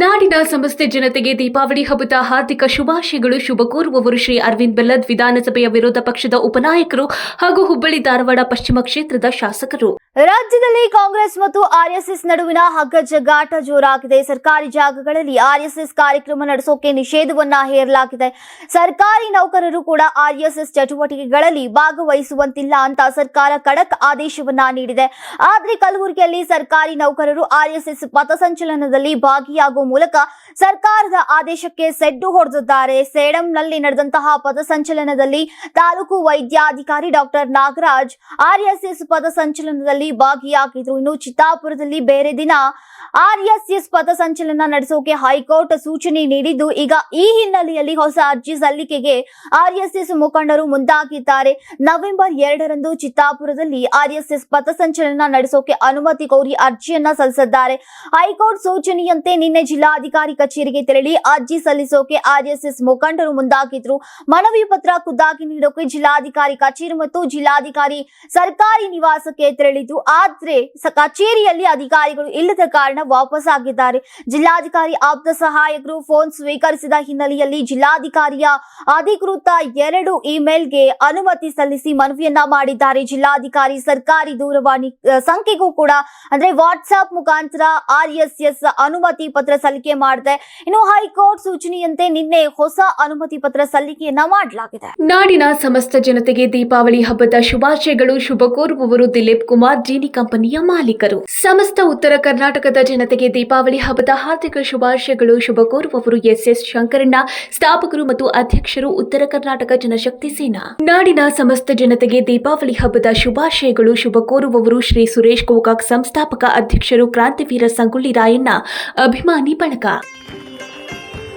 ನಾಡಿನ ಸಮಸ್ತ ಜನತೆಗೆ ದೀಪಾವಳಿ ಹಬ್ಬದ ಹಾರ್ದಿಕ ಶುಭಾಶಯಗಳು. ಶುಭ ಕೋರುವವರು ಶ್ರೀ ಅರವಿಂದ್ ಬೆಲ್ಲದ್ ವಿಧಾನಸಭೆಯ ವಿರೋಧ ಪಕ್ಷದ ಉಪನಾಯಕರು ಹಾಗೂ ಹುಬ್ಬಳ್ಳಿ ಧಾರವಾಡ ಪಶ್ಚಿಮ ಕ್ಷೇತ್ರದ ಶಾಸಕರು. ರಾಜ್ಯದಲ್ಲಿ ಕಾಂಗ್ರೆಸ್ ಮತ್ತು ಆರ್ಎಸ್ಎಸ್ ನಡುವಿನ ಹಗ್ಗಜಗ್ಗಾಟ ಜೋರಾಗಿದೆ. ಸರ್ಕಾರಿ ಜಾಗಗಳಲ್ಲಿ ಆರ್ಎಸ್ಎಸ್ ಕಾರ್ಯಕ್ರಮ ನಡೆಸೋಕೆ ನಿಷೇಧವನ್ನ ಹೇರಲಾಗಿದೆ. ಸರ್ಕಾರಿ ನೌಕರರು ಕೂಡ ಆರ್ಎಸ್ಎಸ್ ಚಟುವಟಿಕೆಗಳಲ್ಲಿ ಭಾಗವಹಿಸುವಂತಿಲ್ಲ ಅಂತ ಸರ್ಕಾರ ಖಡಕ್ ಆದೇಶವನ್ನ ನೀಡಿದೆ. ಆದ್ರೆ ಕಲಬುರಗಿಯಲ್ಲಿ ಸರ್ಕಾರಿ ನೌಕರರು ಆರ್ಎಸ್ಎಸ್ ಪಥಸಂಚಲನದಲ್ಲಿ ಭಾಗಿಯಾಗುವ ಮೂಲಕ ಸರ್ಕಾರದ ಆದೇಶಕ್ಕೆ ಸೆಡ್ಡು ಹೊಡೆದಿದ್ದಾರೆ. ಸೇಡಂನಲ್ಲಿ ನಡೆದಂತಹ ಪದಸಂಚಲನದಲ್ಲಿ ತಾಲೂಕು ವೈದ್ಯಾಧಿಕಾರಿ ಡಾಕ್ಟರ್ ನಾಗರಾಜ್ ಆರ್ಎಸ್ಎಸ್ ಪದಸಂಚಲನದಲ್ಲಿ ಭಾಗಿಯಾಗಿದ್ರು. ಇನ್ನು ಚಿತ್ತಾಪುರದಲ್ಲಿ ಬೇರೆ ದಿನ ಆರ್ಎಸ್ಎಸ್ ಪದಸಂಚಲನ ನಡೆಸೋಕೆ ಹೈಕೋರ್ಟ್ ಸೂಚನೆ ನೀಡಿದ್ದು, ಈಗ ಈ ಹಿನ್ನೆಲೆಯಲ್ಲಿ ಹೊಸ ಅರ್ಜಿ ಸಲ್ಲಿಕೆಗೆ ಆರ್ಎಸ್ಎಸ್ ಮುಖಂಡರು ಮುಂದಾಗಿದ್ದಾರೆ. ನವೆಂಬರ್ ಎರಡರಂದು ಚಿತ್ತಾಪುರದಲ್ಲಿ ಆರ್ಎಸ್ಎಸ್ ಪಥಸಂಚಲನ ನಡೆಸೋಕೆ ಅನುಮತಿ ಕೋರಿ ಅರ್ಜಿಯನ್ನ ಸಲ್ಲಿಸಿದ್ದಾರೆ. ಹೈಕೋರ್ಟ್ ಸೂಚನೆಯಂತೆ ನಿನ್ನೆ ಜಿಲ್ಲಾಧಿಕಾರಿ ಕಚೇರಿಗೆ ತೆರಳಿ ಅರ್ಜಿ ಸಲ್ಲಿಸೋಕೆ ಆರ್ಎಸ್ಎಸ್ ಮುಖಂಡರು ಮುಂದಾಗಿದ್ರು. ಮನವಿ ಪತ್ರ ಖುದ್ದಾಗಿ ನೀಡೋಕೆ ಜಿಲ್ಲಾಧಿಕಾರಿ ಕಚೇರಿ ಮತ್ತು ಜಿಲ್ಲಾಧಿಕಾರಿ ಸರ್ಕಾರಿ ನಿವಾಸಕ್ಕೆ ತೆರಳಿದ್ದು. ಆದ್ರೆ ಕಚೇರಿಯಲ್ಲಿ ಅಧಿಕಾರಿಗಳು ಇಲ್ಲದ ಕಾರಣ ವಾಪಸ್ ಆಗಿದ್ದಾರೆ. ಜಿಲ್ಲಾಧಿಕಾರಿ ಆಪ್ತ ಸಹಾಯಕರು ಫೋನ್ ಸ್ವೀಕರಿಸಿದ ಹಿನ್ನೆಲೆಯಲ್ಲಿ ಜಿಲ್ಲಾಧಿಕಾರಿಯ ಅಧಿಕೃತ ಎರಡು ಇಮೇಲ್ಗೆ ಅನುಮತಿ ಸಲ್ಲಿಸಿ ಮನವಿಯನ್ನ ಮಾಡಿದ್ದಾರೆ. ಜಿಲ್ಲಾಧಿಕಾರಿ ಸರ್ಕಾರಿ ದೂರವಾಣಿ ಸಂಖ್ಯೆಗೂ ಕೂಡ, ಅಂದ್ರೆ ವಾಟ್ಸ್ಆಪ್ ಮುಖಾಂತರ ಆರ್ ಎಸ್ ಎಸ್ ಅನುಮತಿ ಪತ್ರ ಸಲ್ಲಿಕೆ ಮಾಡಿದೆ. ಇನ್ನು ಹೈಕೋರ್ಟ್ ಸೂಚನೆಯಂತೆ ನಿನ್ನೆ ಹೊಸ ಅನುಮತಿ ಪತ್ರ ಸಲ್ಲಿಕೆಯನ್ನ ಮಾಡಲಾಗಿದೆ. ನಾಡಿನ ಸಮಸ್ತ ಜನತೆಗೆ ದೀಪಾವಳಿ ಹಬ್ಬದ ಶುಭಾಶಯಗಳು. ಶುಭ ಕೋರುವವರು ದಿಲೀಪ್ ಕುಮಾರ್, ಜೀನಿ ಕಂಪನಿಯ ಮಾಲೀಕರು. ಸಮಸ್ತ ಉತ್ತರ ಕರ್ನಾಟಕದ ಜನತೆಗೆ ದೀಪಾವಳಿ ಹಬ್ಬದ ಹಾರ್ದಿಕ ಶುಭಾಶಯಗಳು. ಶುಭ ಕೋರುವವರು ಎಸ್ ಎಸ್ ಶಂಕರಣ್ಣ, ಸ್ಥಾಪಕರು ಮತ್ತು ಅಧ್ಯಕ್ಷರು ಉತ್ತರ ಕರ್ನಾಟಕ ಜನಶಕ್ತಿ ಸೇನಾ. ನಾಡಿನ ಸಮಸ್ತ ಜನತೆಗೆ ದೀಪಾವಳಿ ಹಬ್ಬದ ಶುಭಾಶಯಗಳು. ಶುಭ ಕೋರುವವರು ಶ್ರೀ ಸುರೇಶ್ ಗೋಕಾಕ್ ಸಂಸ್ಥಾಪಕ ಅಧ್ಯಕ್ಷರು ಕ್ರಾಂತಿವೀರ ಸಂಗೊಳ್ಳಿ ರಾಯಣ್ಣ. ಅಭಿಮಾನಿ ಬಳಗ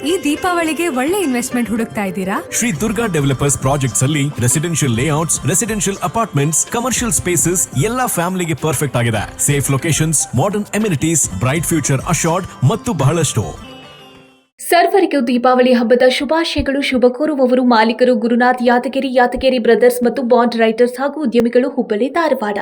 ಈ ದೀಪಾವಳಿಗೆ ಒಳ್ಳೆ ಇನ್ವೆಸ್ಟ್ಮೆಂಟ್ ಹುಡುಕ್ತಾ ಇದ್ದೀರಾ? ಶ್ರೀ ದುರ್ಗಾ ಡೆವಲಪರ್ಸ್ ಪ್ರಾಜೆಕ್ಟ್ಸ್ ಅಲ್ಲಿ residential layouts residential apartments commercial spaces ಎಲ್ಲ ಫ್ಯಾಮಿಲಿಗೆ ಪರ್ಫೆಕ್ಟ್ ಆಗಿದೆ. Safe locations modern amenities bright future assured ಮತ್ತು ಬಹಳಷ್ಟು. ಸರ್ವರಿಗೂ ದೀಪಾವಳಿ ಹಬ್ಬದ ಶುಭಾಶಯಗಳು. ಶುಭ ಕೋರುವವರು ಮಾಲೀಕರು ಗುರುನಾಥ್ ಯಾದಗಿರಿ ಯಾದಗಿರಿ ಬ್ರದರ್ಸ್ ಮತ್ತು ಬಾಂಡ್ ರೈಟರ್ಸ್ ಹಾಗೂ ಉದ್ಯಮಿಗಳು ಹುಬ್ಬಳ್ಳಿ ಧಾರವಾಡ.